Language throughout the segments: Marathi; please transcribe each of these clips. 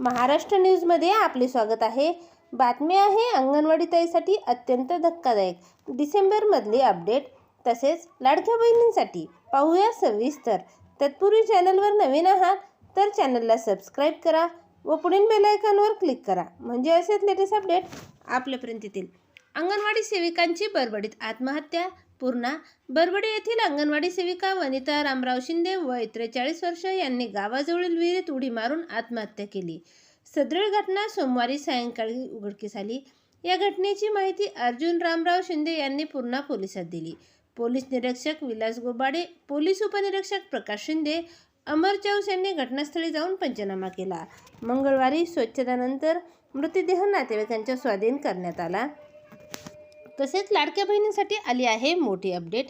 महाराष्ट्र न्यूजमध्ये आपले स्वागत आहे. बातमी आहे अंगणवाडी ताईसाठी अत्यंत धक्कादायक. डिसेंबरमधली अपडेट. तसेच लाडक्या बहिणींसाठी पाहूया सविस्तर. तत्पूर्वी चॅनलवर नवीन आहात तर चॅनलला सबस्क्राईब करा व पुढील बेलायकॉनवर क्लिक करा. म्हणजे असेच लेटेस्ट अपडेट आपल्यापर्यंत येतील अंगणवाडी सेविकांची बरबडीत आत्महत्या पूर्णा बरबडी येथील अंगणवाडी सेविका वनिता रामराव शिंदे वय त्रेचाळीस वर्ष यांनी गावाजवळील विहिरीत उडी मारून आत्महत्या केली. सदृढ घटना सोमवारी सायंकाळी उघडकीस आली. या घटनेची माहिती अर्जुन रामराव शिंदे यांनी पूर्णा पोलिसात दिली. पोलीस निरीक्षक विलास गोबाडे पोलीस उपनिरीक्षक प्रकाश शिंदे अमर चौस यांनी घटनास्थळी जाऊन पंचनामा केला. मंगळवारी स्वच्छतानंतर मृतदेह नातेवाईकांच्या स्वाधीन करण्यात आला. तसेच लाडक्या बहिणींसाठी आली आहे मोठी अपडेट.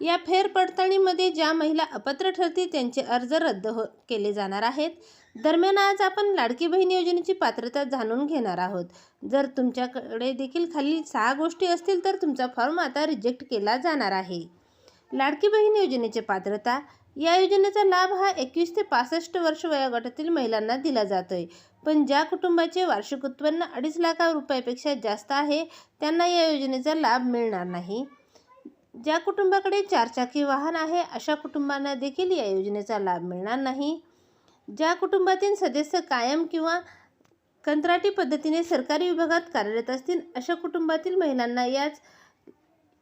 या फेरपडताळणीमध्ये ज्या महिला अपात्र ठरतील त्यांचे अर्ज रद्द हो केले जाणार आहेत. दरम्यान आज आपण लाडकी बहीण योजनेची पात्रता जाणून घेणार आहोत. जर तुमच्याकडे देखील खाली सहा गोष्टी असतील तर तुमचा फॉर्म आता रिजेक्ट केला जाणार आहे. लाडकी बहीण योजनेची पात्रता. या योजनेचा लाभ हा एकवीस ते पासष्ट वर्ष वयोगटातील महिलांना दिला जातोय. पण ज्या कुटुंबाचे वार्षिक उत्पन्न अडीच लाख रुपयापेक्षा जास्त आहे त्यांना या योजनेचा लाभ मिळणार नाही. ज्या कुटुंबाकडे चारचाकी वाहन आहे अशा कुटुंबांना देखील या योजनेचा लाभ मिळणार नाही. ज्या कुटुंबातील सदस्य कायम किंवा कंत्राटी पद्धतीने सरकारी विभागात कार्यरत असतील अशा कुटुंबातील महिलांना याच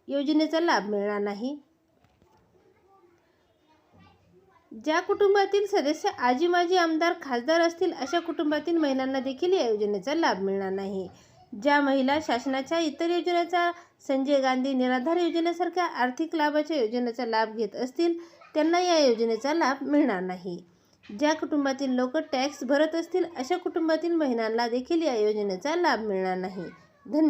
योजनेचा लाभ मिळणार नाही. ज्या कुटुंबातील सदस्य आजी माजी आमदार खासदार असतील अशा कुटुंबातील महिलांना देखील या योजनेचा लाभ मिळणार नाही. ज्या महिला शासनाच्या इतर योजनेचा संजय गांधी निराधार योजनेसारख्या आर्थिक लाभाच्या योजनेचा लाभ घेत असतील त्यांना या योजनेचा लाभ मिळणार नाही. ज्या कुटुंबातील लोक टॅक्स भरत असतील अशा कुटुंबातील महिलांना देखील या योजनेचा लाभ मिळणार नाही. धन्यवाद.